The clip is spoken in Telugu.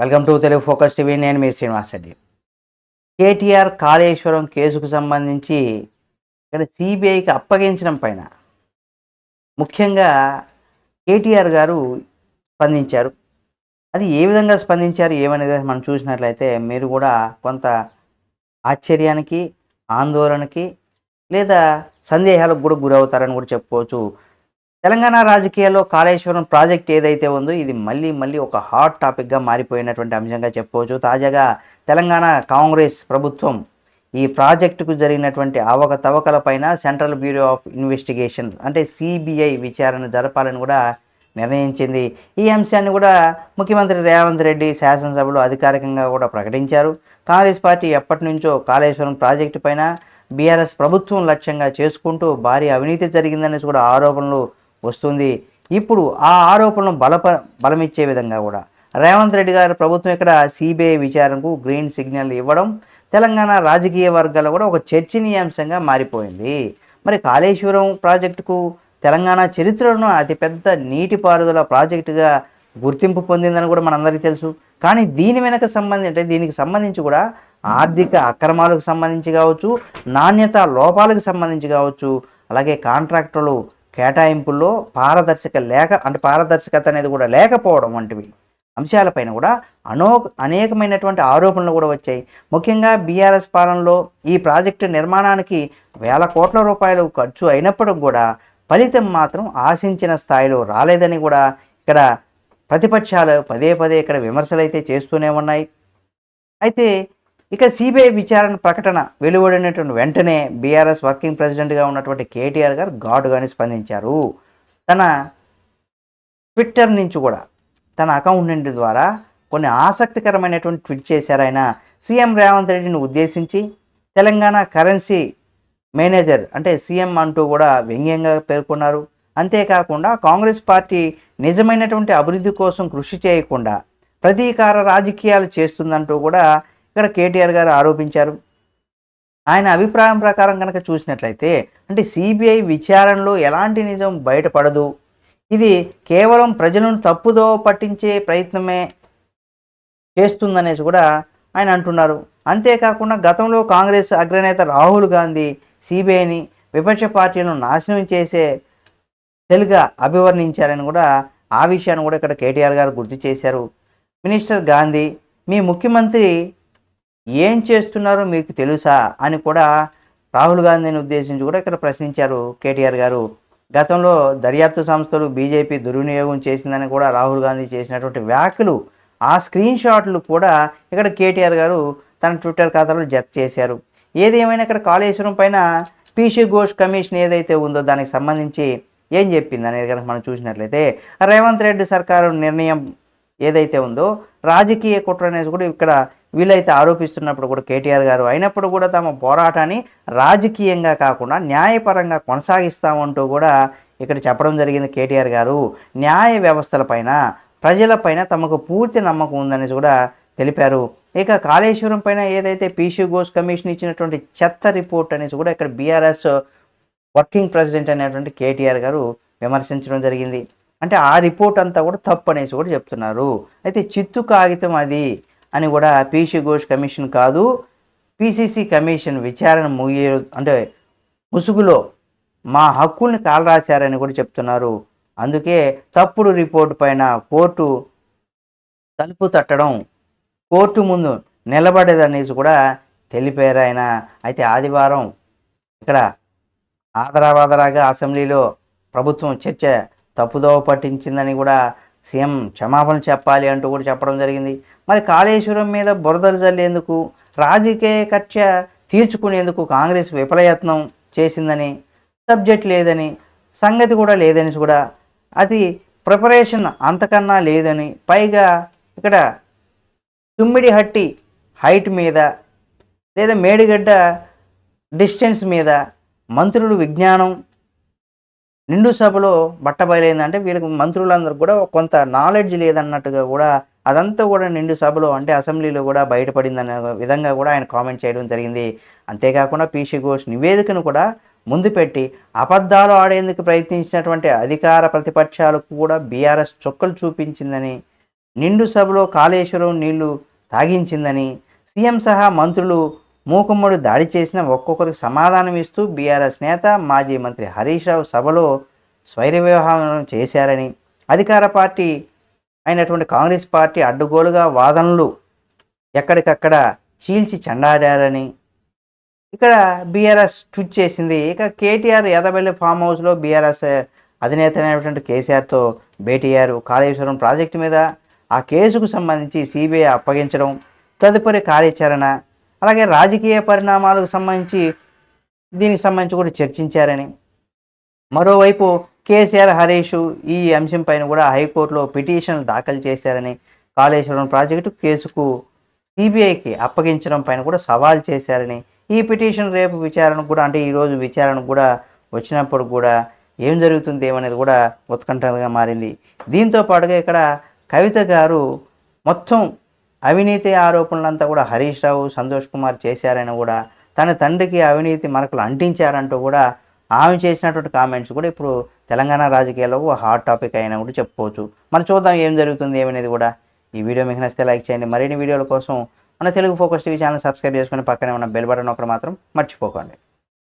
Welcome to Telugu focus TV. నేను మీ శ్రీనివాస్ రెడ్డి. కేటీఆర్ కాళేశ్వరం కేసుకు సంబంధించి ఇక్కడ సిబిఐకి అప్పగించడం పైన ముఖ్యంగా కేటీఆర్ గారు స్పందించారు. అది ఏ విధంగా స్పందించారు ఏమనేది మనం చూసినట్లయితే మీరు కూడా కొంత ఆశ్చర్యానికి ఆందోళనకి లేదా సందేహాలకు కూడా గురవుతారని కూడా చెప్పుకోవచ్చు. తెలంగాణ రాజకీయాల్లో కాళేశ్వరం ప్రాజెక్ట్ ఏదైతే ఉందో ఇది మళ్ళీ మళ్ళీ ఒక హాట్ టాపిక్గా మారిపోయినటువంటి అంశంగా చెప్పుకోవచ్చు. తాజాగా తెలంగాణ కాంగ్రెస్ ప్రభుత్వం ఈ ప్రాజెక్టుకు జరిగినటువంటి అవకతవకలపైన సెంట్రల్ బ్యూరో ఆఫ్ ఇన్వెస్టిగేషన్ అంటే సిబిఐ విచారణ జరపాలని కూడా నిర్ణయించింది. ఈ అంశాన్ని కూడా ముఖ్యమంత్రి రేవంత్ రెడ్డి శాసనసభలో అధికారికంగా కూడా ప్రకటించారు. కాంగ్రెస్ పార్టీ ఎప్పటి నుంచో కాళేశ్వరం ప్రాజెక్టు పైన బీఆర్ఎస్ ప్రభుత్వం లక్ష్యంగా చేసుకుంటూ భారీ అవినీతి జరిగిందనేసి కూడా ఆరోపణలు వస్తుంది. ఇప్పుడు ఆ ఆరోపణలు బలప బలమిచ్చే విధంగా కూడా. రేవంత్ రెడ్డి గారి ప్రభుత్వం ఇక్కడ సిబిఐ విచారణకు గ్రీన్ సిగ్నల్ ఇవ్వడం తెలంగాణ రాజకీయ వర్గాల్లో కూడా ఒక చర్చనీయాంశంగా మారిపోయింది. మరి కాళేశ్వరం ప్రాజెక్టుకు తెలంగాణ చరిత్రలో అతిపెద్ద నీటిపారుదల ప్రాజెక్టుగా గుర్తింపు పొందిందని కూడా మనందరికీ తెలుసు. కానీ దీని వెనక సంబంధించి అంటే దీనికి సంబంధించి కూడా ఆర్థిక అక్రమాలకు సంబంధించి కావచ్చు నాణ్యత లోపాలకు సంబంధించి కావచ్చు అలాగే కాంట్రాక్టర్లు కేటాయింపుల్లో పారదర్శక లేక అంటే పారదర్శకత అనేది కూడా లేకపోవడం వంటివి. అంశాలపైన కూడా అనో అనేకమైనటువంటి ఆరోపణలు కూడా వచ్చాయి. ముఖ్యంగా బీఆర్ఎస్ పాలనలో ఈ ప్రాజెక్టు నిర్మాణానికి వేల కోట్ల రూపాయలు ఖర్చు అయినప్పటికి కూడా ఫలితం మాత్రం ఆశించిన స్థాయిలో రాలేదని కూడా ఇక్కడ ప్రతిపక్షాలు పదే పదే ఇక్కడ విమర్శలు అయితే చేస్తూనే ఉన్నాయి. అయితే ఇక సిబిఐ విచారణ ప్రకటన వెలువడినటువంటి వెంటనే బీఆర్ఎస్ వర్కింగ్ ప్రెసిడెంట్గా ఉన్నటువంటి కేటీఆర్ గారు ఘాటుగానే స్పందించారు. తన ట్విట్టర్ నుంచి కూడా తన అకౌంటెంట్ ద్వారా కొన్ని ఆసక్తికరమైనటువంటి ట్వీట్ చేశారు ఆయన. సీఎం రేవంత్ రెడ్డిని ఉద్దేశించి తెలంగాణ కరెన్సీ మేనేజర్ అంటే సీఎం అంటూ కూడా వ్యంగ్యంగా పేర్కొన్నారు. అంతేకాకుండా కాంగ్రెస్ పార్టీ నిజమైనటువంటి అభివృద్ధి కోసం కృషి చేయకుండా ప్రతీకార రాజకీయాలు చేస్తుందంటూ కూడా ఇక్కడ కేటీఆర్ గారు ఆరోపించారు. ఆయన అభిప్రాయం ప్రకారం కనుక చూసినట్లయితే అంటే సిబిఐ విచారణలో ఎలాంటి నిజం బయటపడదు. ఇది కేవలం ప్రజలను తప్పుదో పట్టించే ప్రయత్నమే చేస్తుందనేసి కూడా ఆయన అంటున్నారు. అంతేకాకుండా గతంలో కాంగ్రెస్ అగ్రనేత రాహుల్ గాంధీ సిబిఐని విపక్ష పార్టీలను నాశనం చేసే తెలుగా అభివర్ణించారని కూడా ఆ విషయాన్ని కూడా ఇక్కడ కేటీఆర్ గారు గుర్తు చేశారు. మినిస్టర్ గాంధీ మీ ముఖ్యమంత్రి ఏం చేస్తున్నారో మీకు తెలుసా అని కూడా రాహుల్ గాంధీని ఉద్దేశించి కూడా ఇక్కడ ప్రశ్నించారు కేటీఆర్ గారు. గతంలో దర్యాప్తు సంస్థలు బీజేపీ దుర్వినియోగం చేసిందని కూడా రాహుల్ గాంధీ చేసినటువంటి వ్యాఖ్యలు ఆ స్క్రీన్ షాట్లు కూడా ఇక్కడ కేటీఆర్ గారు తన ట్విట్టర్ ఖాతాలో జత చేశారు. ఏది ఏమైనా ఇక్కడ కాళేశ్వరం పైన పీసీ ఘోష్ కమిషన్ ఏదైతే ఉందో దానికి సంబంధించి ఏం చెప్పింది అనేది కనుక మనం చూసినట్లయితే రేవంత్ రెడ్డి సర్కారు నిర్ణయం ఏదైతే ఉందో రాజకీయ కుట్ర అనేది కూడా ఇక్కడ వీళ్ళైతే ఆరోపిస్తున్నప్పుడు కూడా కేటీఆర్ గారు అయినప్పుడు కూడా తమ పోరాటాన్ని రాజకీయంగా కాకుండా న్యాయపరంగా కొనసాగిస్తామంటూ కూడా ఇక్కడ చెప్పడం జరిగింది కేటీఆర్ గారు. న్యాయ వ్యవస్థలపైన ప్రజలపైన తమకు పూర్తి నమ్మకం ఉందని కూడా తెలిపారు. ఇక కాళేశ్వరం పైన ఏదైతే పీసీ ఘోష్ కమిషన్ ఇచ్చినటువంటి చెత్త రిపోర్ట్ అనేసి కూడా ఇక్కడ బీఆర్ఎస్ వర్కింగ్ ప్రెసిడెంట్ అనేటువంటి కేటీఆర్ గారు విమర్శించడం జరిగింది. అంటే ఆ రిపోర్ట్ అంతా కూడా తప్పు అనేసి కూడా చెప్తున్నారు. అయితే చిత్తు కాగితం అది. అని కూడా పీసీ ఘోష్ కమిషన్ కాదు పీసీసీ కమిషన్ విచారణ ముగియ అంటే ముసుగులో మా హక్కుల్ని కాలరాశారని కూడా చెప్తున్నారు. అందుకే తప్పుడు రిపోర్ట్ పైన కోర్టు తలుపు తట్టడం కోర్టు ముందు నిలబడేదనేసి కూడా తెలిపారు ఆయన. అయితే ఆదివారం ఇక్కడ ఆదరాబాదరాగా అసెంబ్లీలో ప్రభుత్వం చర్చ తప్పుదోవ పట్టించిందని కూడా సీఎం క్షమాపణ చెప్పాలి అంటూ కూడా చెప్పడం జరిగింది. మరి కాళేశ్వరం మీద బురదలు జల్లేందుకు రాజకీయ కక్ష తీర్చుకునేందుకు కాంగ్రెస్ విఫలయత్నం చేసిందని సబ్జెక్ట్ లేదని సంగతి కూడా లేదని కూడా అది ప్రిపరేషన్ అంతకన్నా లేదని పైగా ఇక్కడ తుమ్మిడి హట్టి హైట్ మీద లేదా మేడిగడ్డ డిస్టెన్స్ మీద మంత్రులు విజ్ఞానం నిండు సభలో బట్టబయలైందంటే వీళ్ళకి మంత్రులందరూ కూడా కొంత నాలెడ్జ్ లేదన్నట్టుగా కూడా అదంతా కూడా నిండు సభలో అంటే అసెంబ్లీలో కూడా బయటపడిందనే విధంగా కూడా ఆయన కామెంట్ చేయడం జరిగింది. అంతేకాకుండా పీసీ ఘోష్ నివేదికను కూడా ముందు పెట్టి అబద్ధాలు ఆడేందుకు ప్రయత్నించినటువంటి అధికార ప్రతిపక్షాలకు కూడా బీఆర్ఎస్ చొక్కలు చూపించిందని నిండు సభలో కాళేశ్వరం నీళ్ళు తాగించిందని సీఎం సహా మంత్రులు మూకుమ్మడి దాడి చేసిన ఒక్కొక్కరికి సమాధానం ఇస్తూ బీఆర్ఎస్ నేత మాజీ మంత్రి హరీష్ రావు సభలో స్వైర వ్యవహారం చేశారని అధికార పార్టీ అయినటువంటి కాంగ్రెస్ పార్టీ అడ్డుగోలుగా వాదనలు ఎక్కడికక్కడ చీల్చి చెండాడారని ఇక్కడ బీఆర్ఎస్ ట్వీట్ చేసింది. ఇక కేటీఆర్ ఎర్రబెల్లి ఫామ్ హౌస్లో బీఆర్ఎస్ అధినేత అయినటువంటి కేసీఆర్తో భేటీ అయ్యారు కాళేశ్వరం ప్రాజెక్టు మీద ఆ కేసుకు సంబంధించి సిబిఐ అప్పగించడం తదుపరి కార్యాచరణ అలాగే రాజకీయ పరిణామాలకు సంబంధించి దీనికి సంబంధించి కూడా చర్చించారని. మరోవైపు కేసీఆర్ హరీష్ ఈ అంశం పైన కూడా హైకోర్టులో పిటిషన్లు దాఖలు చేశారని కాళేశ్వరం ప్రాజెక్టు కేసుకు సిబిఐకి అప్పగించడం పైన కూడా సవాల్ చేశారని. ఈ పిటిషన్ రేపు విచారణకు కూడా అంటే ఈరోజు విచారణకు కూడా వచ్చినప్పుడు కూడా ఏం జరుగుతుంది ఏమనేది కూడా ఉత్కంఠగా మారింది. దీంతో పాటుగా ఇక్కడ కవిత గారు మొత్తం అవినీతి ఆరోపణలంతా కూడా హరీష్ రావు సంతోష్ కుమార్ చేశారని కూడా తన తండ్రికి అవినీతి మరకలు అంటించారంటూ కూడా ఆమె చేసినటువంటి కామెంట్స్ కూడా ఇప్పుడు తెలంగాణ రాజకీయాల్లో ఒక హాట్ టాపిక్ అయినా కూడా చెప్పుకోవచ్చు. మనం చూద్దాం ఏం జరుగుతుంది ఏమనేది కూడా. ఈ వీడియో మీకు నచ్చితే లైక్ చేయండి. మరిన్ని వీడియోల కోసం మన Telugu focus TV channel subscribe చేసుకుని పక్కనే ఉన్న బెల్ బటన్ ఒకటి మాత్రం మర్చిపోకండి.